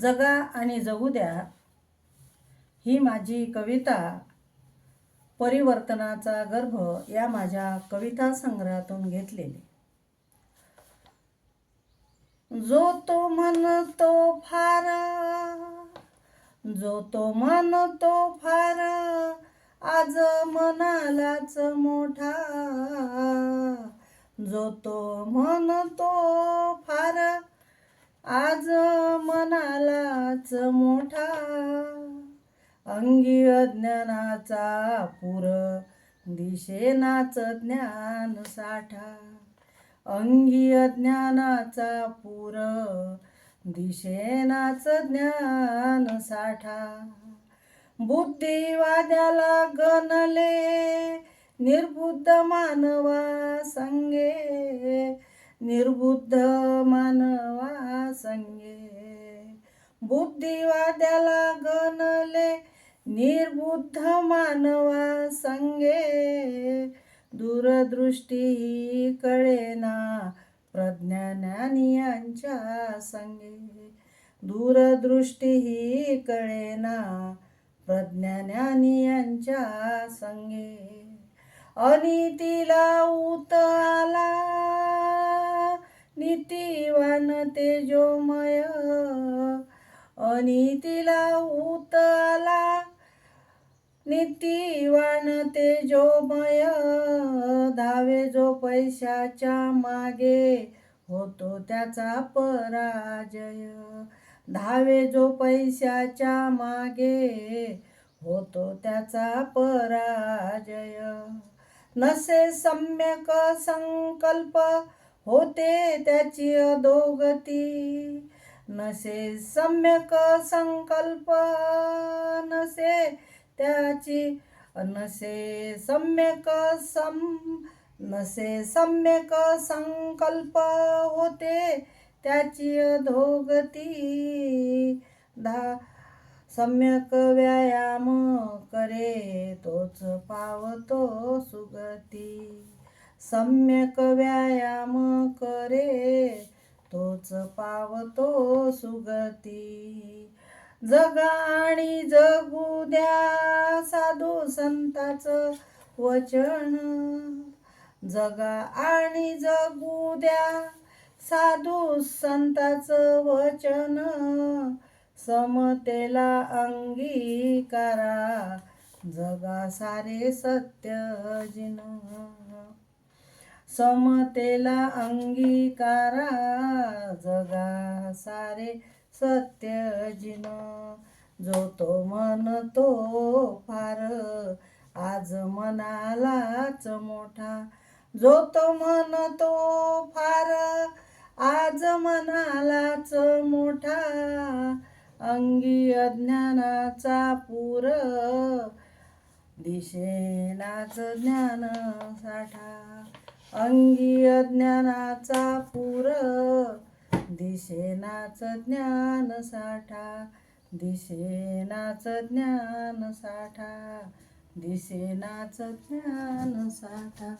जगा आणि जगू द्या. ही माझी कविता परिवर्तनाचा गर्भ या माझ्या कविता संग्रहातून घेतलेली. जो तो म्हणतो फार जो तो म्हणतो फार आज मनालाच मोठा. जो तो म्हणतो फार आज मनालाच मोठा अंगी अज्ञानाचा पुर दिशेनाच ज्ञान साठा. अंगी अज्ञानाचा पुर दिशेनाच ज्ञान साठा. बुद्धिवाद्याला गणले निर्बुद्ध मानवा संगे निर्बुद्ध मानवा संगे. बुद्धिवाद्याला गणले निर्बुद्ध मानवा संगे. दूरदृष्टी कळेना प्रज्ञानियांच्या संगे. दूरदृष्टी ही कळेना प्रज्ञानियांच्या संगे. अनितीला उत आला नीतिवान तेजोमय अनितीला उतला. नीतिवान तेजोमय धावे जो पैशाच्या मागे होतो त्याचा पराजय. धावे जो पैशाच्या मागे होतो त्याचा पराजय. नसे सम्यक संकल्प होते त्याची अधोगती. नसे सम्यक संकल्प नसे त्याची नसे सम्यक सम नसे सम्यक संकल्प होते त्याची अधोगती. धा सम्यक व्यायाम करे तोच पावतो सुगती. सम्यक व्यायाम करे तोच पावतो सुगती जगा आणि जगू द्या साधू संताचं वचन. जगा आणि जगू द्या साधू संताचं वचन. समतेला अंगीकारा. जगा सारे सत्य जिन. समतेला अंगीकारा जगा सारे सत्य जिन. जो तो म्हणतो फार आज मनालाच मोठा. जो तो म्हणतो फार आज मनालाच मोठा. अंगी अज्ञानाचा पूर दिशेनाच ज्ञान साठा. अंगी अज्ञानाचा पूर. दिशेनाच ज्ञान साठा. दिशेनाच ज्ञान साठा. दिशेनाच ज्ञान साठा.